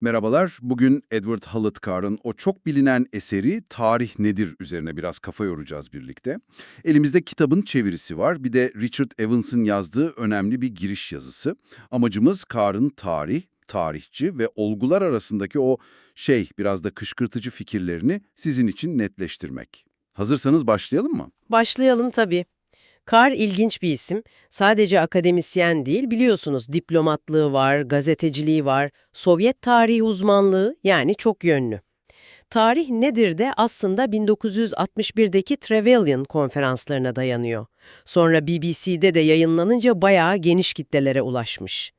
Merhabalar, bugün Edward Hallett o çok bilinen eseri Tarih Nedir üzerine biraz kafa yoracağız birlikte. Elimizde kitabın çevirisi var, bir de Richard Evans'ın yazdığı önemli bir giriş yazısı. Amacımız Carr'ın tarih, tarihçi ve olgular arasındaki o şey, biraz da kışkırtıcı fikirlerini sizin için netleştirmek. Hazırsanız başlayalım mı? Başlayalım tabii. Carr ilginç bir isim. Sadece akademisyen değil, biliyorsunuz diplomatlığı var, gazeteciliği var, Sovyet tarihi uzmanlığı yani çok yönlü. Tarih nedir de aslında 1961'deki Trevelyan konferanslarına dayanıyor. Sonra BBC'de de yayınlanınca bayağı geniş kitlelere ulaşmış.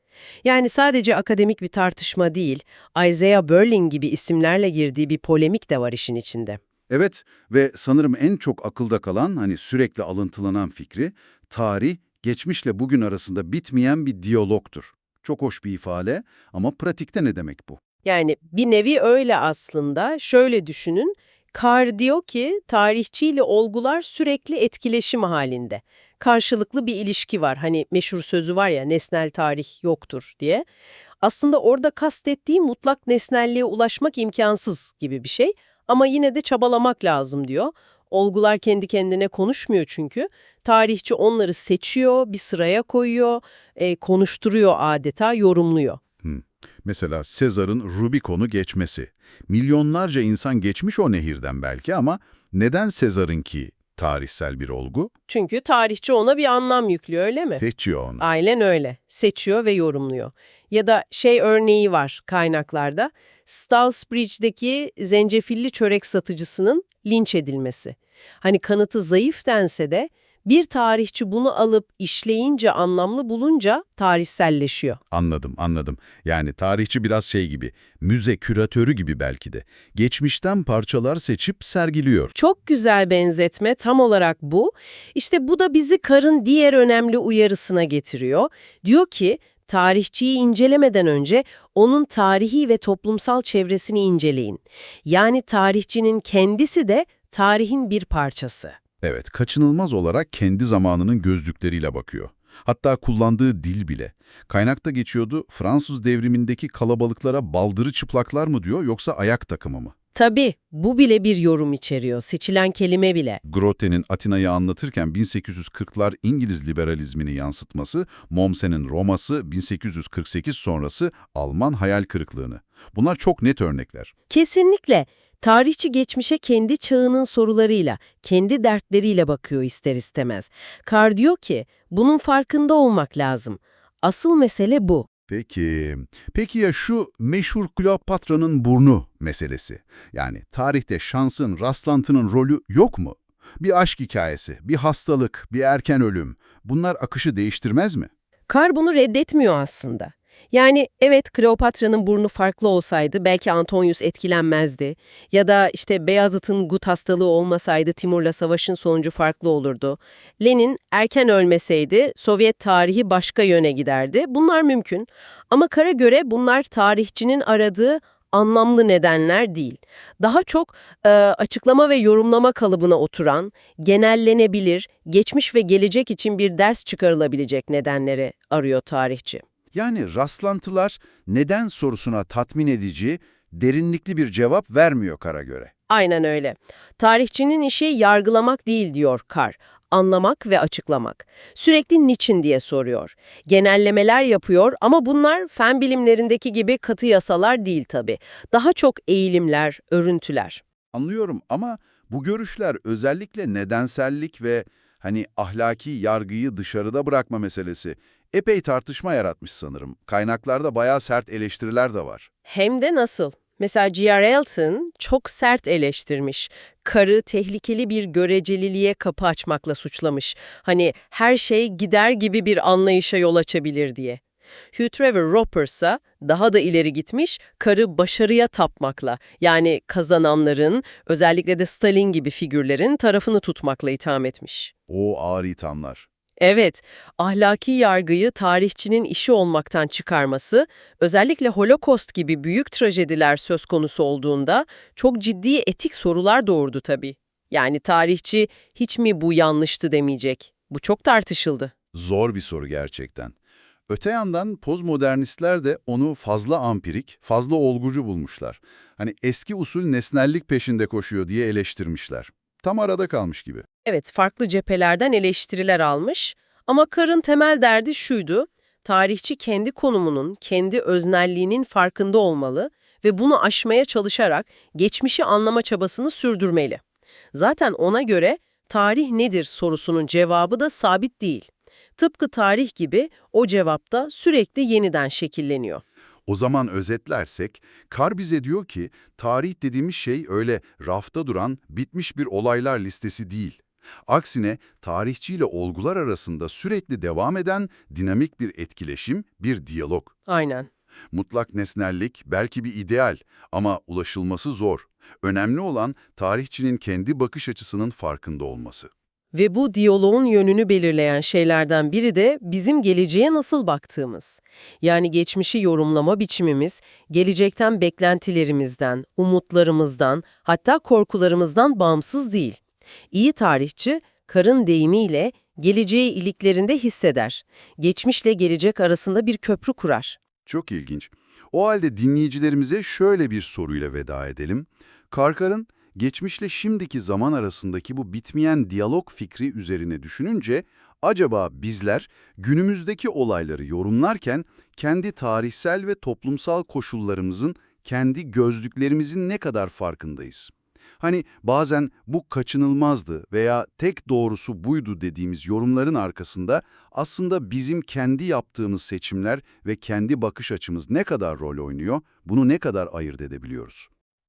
Yani sadece akademik bir tartışma değil, Isaiah Berlin gibi isimlerle girdiği bir polemik de var işin içinde. Evet ve sanırım en çok akılda kalan, hani sürekli alıntılanan fikri, tarih, geçmişle bugün arasında bitmeyen bir diyalogtur. Çok hoş bir ifade ama pratikte ne demek bu? Yani bir nevi öyle aslında. Şöyle düşünün. Carr diyor ki tarihçiyle olgular sürekli etkileşim halinde. Karşılıklı bir ilişki var. Hani meşhur sözü var ya nesnel tarih yoktur diye. Aslında orada kastettiği mutlak nesnelliğe ulaşmak imkansız gibi bir şey. Ama yine de çabalamak lazım diyor. Olgular kendi kendine konuşmuyor çünkü. Tarihçi onları seçiyor, bir sıraya koyuyor, e, konuşturuyor adeta, yorumluyor. Mesela Sezar'ın Rubikon'u geçmesi. Milyonlarca insan geçmiş o nehirden belki ama neden Sezar'ınki tarihsel bir olgu? Çünkü tarihçi ona bir anlam yüklüyor öyle mi? Seçiyor onu. Aynen öyle. Seçiyor ve yorumluyor. Ya da şey örneği var kaynaklarda. Stalsbridge'deki zencefilli çörek satıcısının linç edilmesi. Hani kanıtı zayıf dense de bir tarihçi bunu alıp işleyince anlamlı bulunca tarihselleşiyor. Anladım, anladım. Yani tarihçi biraz şey gibi, müze küratörü gibi belki de. Geçmişten parçalar seçip sergiliyor. Çok güzel benzetme tam olarak bu. İşte bu da bizi Kar'ın diğer önemli uyarısına getiriyor. Diyor ki tarihçiyi incelemeden önce onun tarihi ve toplumsal çevresini inceleyin. Yani tarihçinin kendisi de tarihin bir parçası. Evet, kaçınılmaz olarak kendi zamanının gözlükleriyle bakıyor. Hatta kullandığı dil bile. Kaynakta geçiyordu, Fransız devrimindeki kalabalıklara baldırı çıplaklar mı diyor yoksa ayak takımı mı? Tabii bu bile bir yorum içeriyor, seçilen kelime bile. Grotte'nin Atina'yı anlatırken 1840'lar İngiliz liberalizmini yansıtması, Mommsen'in Roma'sı 1848 sonrası Alman hayal kırıklığını. Bunlar çok net örnekler. Kesinlikle. Tarihçi geçmişe kendi çağının sorularıyla, kendi dertleriyle bakıyor ister istemez. Carr diyor ki, bunun farkında olmak lazım. Asıl mesele bu. Peki, peki ya şu meşhur Kleopatra'nın burnu meselesi? Yani tarihte şansın, rastlantının rolü yok mu? Bir aşk hikayesi, bir hastalık, bir erken ölüm. Bunlar akışı değiştirmez mi? Carr bunu reddetmiyor aslında. Yani evet Kleopatra'nın burnu farklı olsaydı belki Antonius etkilenmezdi. Ya da işte Beyazıt'ın gut hastalığı olmasaydı Timur'la savaşın sonucu farklı olurdu. Lenin erken ölmeseydi Sovyet tarihi başka yöne giderdi. Bunlar mümkün. Ama Carr'a göre bunlar tarihçinin aradığı anlamlı nedenler değil. Daha çok e, açıklama ve yorumlama kalıbına oturan, genellenebilir, geçmiş ve gelecek için bir ders çıkarılabilecek nedenleri arıyor tarihçi. Yani rastlantılar neden sorusuna tatmin edici, derinlikli bir cevap vermiyor Kara göre. Aynen öyle. Tarihçinin işi yargılamak değil diyor Carr. Anlamak ve açıklamak. Sürekli niçin diye soruyor. Genellemeler yapıyor ama bunlar fen bilimlerindeki gibi katı yasalar değil tabii. Daha çok eğilimler, örüntüler. Anlıyorum ama bu görüşler özellikle nedensellik ve hani ahlaki yargıyı dışarıda bırakma meselesi epey tartışma yaratmış sanırım. Kaynaklarda bayağı sert eleştiriler de var. Hem de nasıl? Mesela G.R. Elton çok sert eleştirmiş. Karı tehlikeli bir göreceliliğe kapı açmakla suçlamış. Hani her şey gider gibi bir anlayışa yol açabilir diye. Hugh Trevor Roper ise daha da ileri gitmiş, karı başarıya tapmakla, yani kazananların, özellikle de Stalin gibi figürlerin tarafını tutmakla itham etmiş. O ağır ithamlar. Evet, ahlaki yargıyı tarihçinin işi olmaktan çıkarması, özellikle Holocaust gibi büyük trajediler söz konusu olduğunda çok ciddi etik sorular doğurdu tabii. Yani tarihçi hiç mi bu yanlıştı demeyecek. Bu çok tartışıldı. Zor bir soru gerçekten. Öte yandan postmodernistler de onu fazla ampirik, fazla olgucu bulmuşlar. Hani eski usul nesnellik peşinde koşuyor diye eleştirmişler. Tam arada kalmış gibi. Evet, farklı cephelerden eleştiriler almış ama Carr'ın temel derdi şuydu, tarihçi kendi konumunun, kendi öznelliğinin farkında olmalı ve bunu aşmaya çalışarak geçmişi anlama çabasını sürdürmeli. Zaten ona göre tarih nedir sorusunun cevabı da sabit değil. Tıpkı tarih gibi o cevap da sürekli yeniden şekilleniyor. O zaman özetlersek, Kar bize diyor ki, tarih dediğimiz şey öyle rafta duran, bitmiş bir olaylar listesi değil. Aksine tarihçiyle olgular arasında sürekli devam eden dinamik bir etkileşim, bir diyalog. Aynen. Mutlak nesnellik belki bir ideal ama ulaşılması zor. Önemli olan tarihçinin kendi bakış açısının farkında olması. Ve bu diyaloğun yönünü belirleyen şeylerden biri de bizim geleceğe nasıl baktığımız. Yani geçmişi yorumlama biçimimiz, gelecekten beklentilerimizden, umutlarımızdan, hatta korkularımızdan bağımsız değil. İyi tarihçi, karın deyimiyle geleceği iliklerinde hisseder. Geçmişle gelecek arasında bir köprü kurar. Çok ilginç. O halde dinleyicilerimize şöyle bir soruyla veda edelim. Karkar'ın geçmişle şimdiki zaman arasındaki bu bitmeyen diyalog fikri üzerine düşününce acaba bizler günümüzdeki olayları yorumlarken kendi tarihsel ve toplumsal koşullarımızın, kendi gözlüklerimizin ne kadar farkındayız? Hani bazen bu kaçınılmazdı veya tek doğrusu buydu dediğimiz yorumların arkasında aslında bizim kendi yaptığımız seçimler ve kendi bakış açımız ne kadar rol oynuyor, bunu ne kadar ayırt edebiliyoruz?